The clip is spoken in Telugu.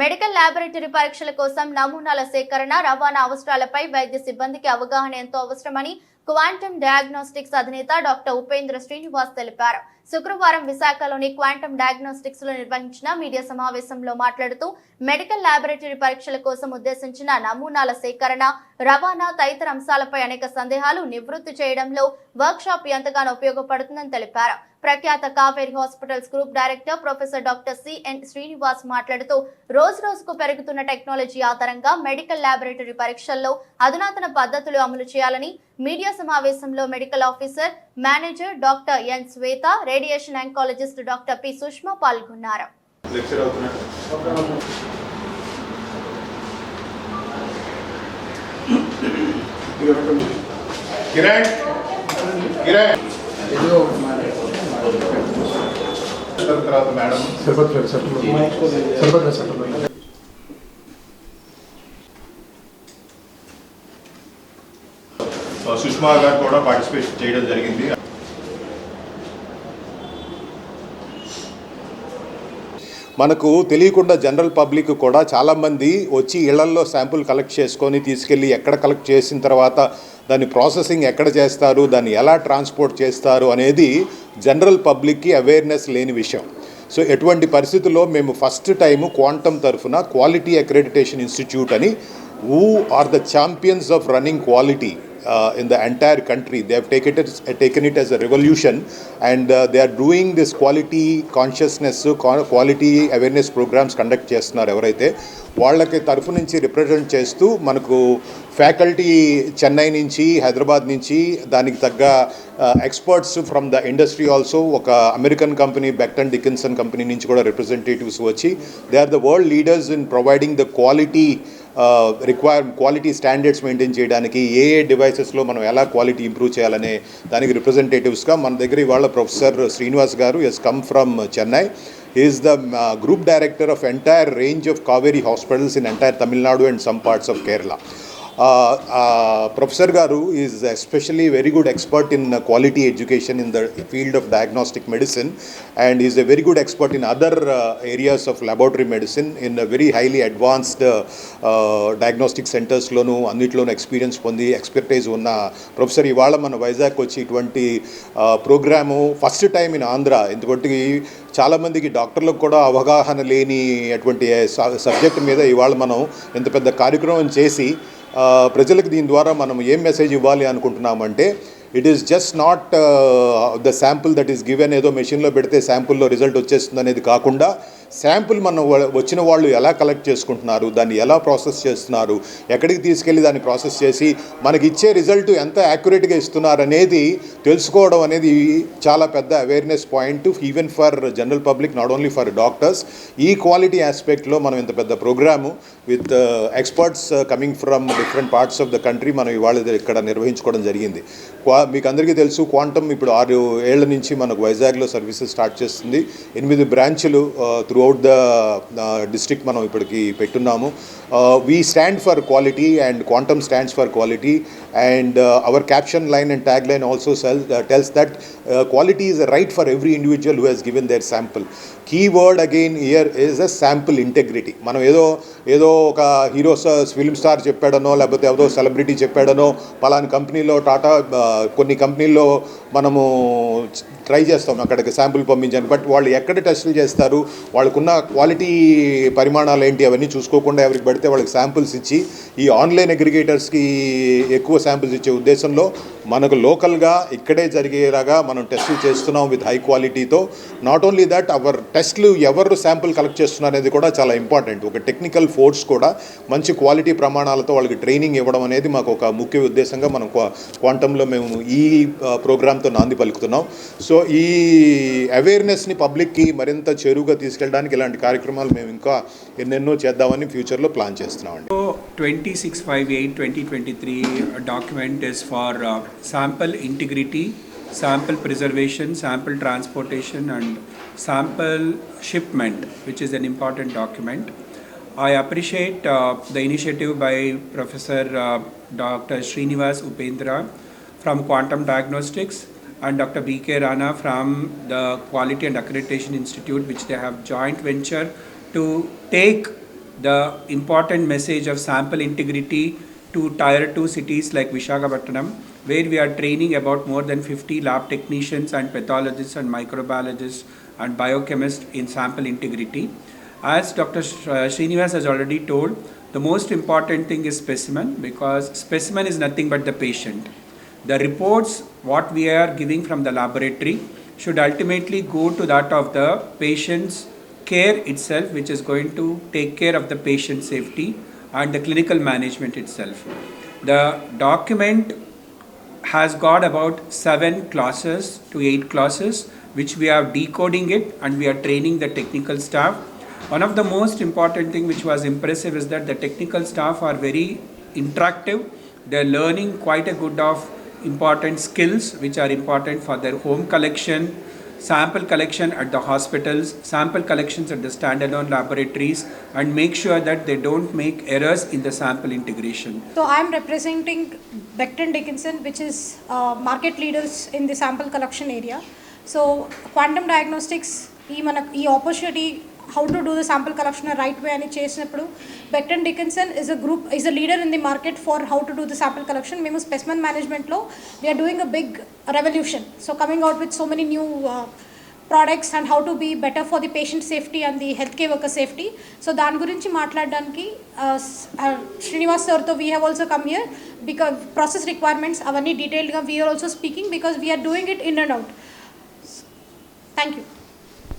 మెడికల్ ల్యాబొరేటరీ పరీక్షల కోసం నమూనాల సేకరణ రవాణా అవసరాలపై వైద్య సిబ్బందికి అవగాహన ఎంతో అవసరమని క్వాంటమ్ డయాగ్నోస్టిక్స్ అధినేత డాక్టర్ ఉపేంద్ర శ్రీనివాస్ తెలిపారు. శుక్రవారం విశాఖలోని క్వాంటమ్ డయాగ్నోస్టిక్స్లో నిర్వహించిన మీడియా సమావేశంలో మాట్లాడుతూ మెడికల్ ల్యాబొరేటరీ పరీక్షల కోసం ఉద్దేశించిన నమూనాల సేకరణ రవాణా తదితర అంశాలపై అనేక సందేహాలు నివృత్తి చేయడంలో వర్క్ షాప్ ఎంతగానో ఉపయోగపడుతుందని తెలిపారు. ప్రఖ్యాత Kauvery Hospitals group director professor doctor C N Srinivas మాట్లాడుతూ రోజు రోజుకు పెరుగుతున్న టెక్నాలజీ ఆధారంగా మెడికల్ ల్యాబొరేటరీ పరీక్షల్లో అధునాతన పద్ధతులు అమలు చేయాలని మీడియా సమావేశంలో medical officer manager doctor N Shweta radiation oncologist doctor P Sushma పాల్గొన్నారు లెక్చర్ అవుతున్నట్టు కిరణ్ కిరణ్ తర్వాత మేడం సరిపోతుంది సరిపోతుంది సరిపోతుంది సో సుష్మా గారు కూడా పార్టిసిపేట్ చేయడం జరిగింది. మనకు తెలియకుండా జనరల్ పబ్లిక్ కూడా చాలామంది వచ్చి ఇళ్ళల్లో శాంపుల్ కలెక్ట్ చేసుకొని తీసుకెళ్ళి ఎక్కడ కలెక్ట్ చేసిన తర్వాత దాని ప్రాసెసింగ్ ఎక్కడ చేస్తారు దాన్ని ఎలా ట్రాన్స్పోర్ట్ చేస్తారు అనేది జనరల్ పబ్లిక్కి అవేర్నెస్ లేని విషయం. సో ఎటువంటి పరిస్థితుల్లో మేము ఫస్ట్ టైం క్వాంటమ్ తరఫున క్వాలిటీ అక్రెడిటేషన్ ఇన్స్టిట్యూట్ అని who are the champions of running quality uh, in the entire country. They have taken it, taken it as a revolution and uh, they are doing this quality consciousness, quality awareness programs conduct చేస్తున్నారు ఎవరైతే వాళ్ళకి తరఫు నుంచి రిప్రజెంట్ చేస్తూ మనకు ఫ్యాకల్టీ చెన్నై నుంచి హైదరాబాద్ నుంచి దానికి తగ్గ experts from the industry also ఒక American company Becton Dickinson company నుంచి కూడా రిప్రజెంటేటివ్స్ వచ్చి they are the world leaders in providing the quality require quality standards maintain చేయడానికి ఏ ఏ డివైసెస్లో మనం ఎలా క్వాలిటీ ఇంప్రూవ్ చేయాలనే దానికి రిప్రజెంటేటివ్స్గా మన దగ్గర ఇవాళ ప్రొఫెసర్ శ్రీనివాస్ గారు as come from Chennai is the group director of entire range of Kauvery Hospitals in entire Tamil Nadu and some parts of Kerala professor గారు is especially very good expert in quality education in the field of diagnostic medicine and is a very good expert in other areas of laboratory medicine in very highly advanced diagnostic సెంటర్స్లోనూ అన్నిట్లోనూ ఎక్స్పీరియన్స్ పొంది ఎక్స్పర్టైజ్ ఉన్న ప్రొఫెసర్. ఇవాళ మన వైజాగ్ వచ్చి ఇటువంటి program first time in Andhra ఎందుకంటే చాలామందికి డాక్టర్లకు కూడా అవగాహన లేని అటువంటి సబ్జెక్ట్ మీద ఇవాళ మనం ఇంత పెద్ద కార్యక్రమం చేసి ప్రజలకు దీని ద్వారా మనం ఏం మెసేజ్ ఇవ్వాలి అనుకుంటున్నామంటే it is just not the sample that is given ఏదో మెషిన్లో పెడితే శాంపుల్లో రిజల్ట్ వచ్చేస్తుంది అనేది కాకుండా శాంపుల్ మనం వచ్చిన వాళ్ళు ఎలా కలెక్ట్ చేసుకుంటున్నారు దాన్ని ఎలా ప్రాసెస్ చేస్తున్నారు ఎక్కడికి తీసుకెళ్ళి దాన్ని ప్రాసెస్ చేసి మనకి ఇచ్చే రిజల్ట్ ఎంత యాక్యురేట్గా ఇస్తున్నారు అనేది తెలుసుకోవడం అనేది చాలా పెద్ద awareness point even for general public not only for doctors. ఈ క్వాలిటీ ఆస్పెక్ట్లో మనం ఇంత పెద్ద program with experts coming from different parts of the country మనం ఇవాళ ఇక్కడ నిర్వహించుకోవడం జరిగింది. క్వా మీకు అందరికీ తెలుసు క్వాంటమ్ ఇప్పుడు ఆరు ఏళ్ళ నుంచి మనకు వైజాగ్లో సర్వీసెస్ స్టార్ట్ చేస్తుంది. ఎనిమిది బ్రాంచులు త్రూ త్రూఅవుట్ ద డిస్ట్రిక్ట్ మనం ఇప్పటికి పెట్టున్నాము. We stand for quality and Quantum stands for quality and our caption line and tag line also self tells that quality is right for every individual who has given their sample key word again here is a sample integrity మనం ఏదో ఏదో ఒక హీరో ఫిల్మ్ స్టార్ చెప్పాడనో లేకపోతే ఏదో సెలబ్రిటీ చెప్పాడనో పలాని కంపెనీలో టాటా uh, కొన్ని కంపెనీల్లో మనము ట్రై చేస్తాం అక్కడికి శాంపుల్ పంపించాను బట్ వాళ్ళు ఎక్కడ టెస్టులు చేస్తారు? వాళ్ళకున్న క్వాలిటీ పరిమాణాలు ఏంటి అవన్నీ చూసుకోకుండా ఎవరికి పడితే వాళ్ళకి శాంపుల్స్ ఇచ్చి ఈ ఆన్లైన్ అగ్రిగేటర్స్కి ఎక్కువ శాంపుల్స్ ఇచ్చే ఉద్దేశంలో మనకు లోకల్గా ఇక్కడే జరిగేలాగా మనం టెస్టులు చేస్తున్నాం విత్ హై క్వాలిటీతో నాట్ ఓన్లీ దట్ అవర్ టెస్ట్లు ఎవరు శాంపుల్ కలెక్ట్ చేస్తున్నారు అనేది కూడా చాలా ఇంపార్టెంట్ ఒక టెక్నికల్ ఫోర్స్ కూడా మంచి క్వాలిటీ ప్రమాణాలతో వాళ్ళకి ట్రైనింగ్ ఇవ్వడం అనేది మాకు ఒక ముఖ్య ఉద్దేశంగా మనం క్వాంటంలో మేము ఈ ప్రోగ్రామ్తో నాంది పలుకుతున్నాం. సో ఈ అవేర్నెస్ని పబ్లిక్కి మరింత చేరువుగా తీసుకెళ్ళడానికి ఉండడానికి ఇలాంటి కార్యక్రమాలు మేము ఇంకా ఎన్నెన్నో చేద్దామని ఫ్యూచర్లో ప్లాన్ చేస్తున్నామండి. Twenty six five eight twenty twenty three document is for sample integrity sample preservation sample transportation and sample shipment which is an important document I appreciate the initiative by professor doctor Srinivas Upendra from Quantum Diagnostics and Dr. B.K. Rana from the Quality and Accreditation Institute, which they have joint venture to take the important message of sample integrity to tier 2 cities like Vishakhapatnam, where we are training about more than 50 lab technicians and pathologists and microbiologists and biochemists in sample integrity. As Dr. Uh, Srinivas has already told, the most important thing is specimen because specimen is nothing but the patient. The reports, what we are giving from the laboratory, should ultimately go to that of the patient's care itself, which is going to take care of the patient safety and the clinical management itself. The document has got about seven clauses to eight clauses, which we are decoding it and we are training the technical staff. One of the most important thing which was impressive is that the technical staff are very interactive. They're learning quite a good of important skills which are important for their home collection, sample collection at the hospitals, sample collections at the standalone laboratories, and make sure that they don't make errors in the sample integration. So I'm representing Becton Dickinson, which is uh, market leaders in the sample collection area. So quantum diagnostics ఈ మన ఈ opportunity How to do the sample collection right way అని చేసినప్పుడు Becton Dickinson is a group is a leader in the market for how to do the sample collection మేము స్పెసిమన్ మేనేజ్మెంట్లో we are doing a big revolution so coming out with so many new products and how to be better for the patient safety and the health care worker safety so దాని గురించి మాట్లాడడానికి uh, s- uh, శ్రీనివాస్ సార్తో we have also come here because process requirements అవన్నీ డీటెయిల్గా we are also speaking because we are doing it in and out thank you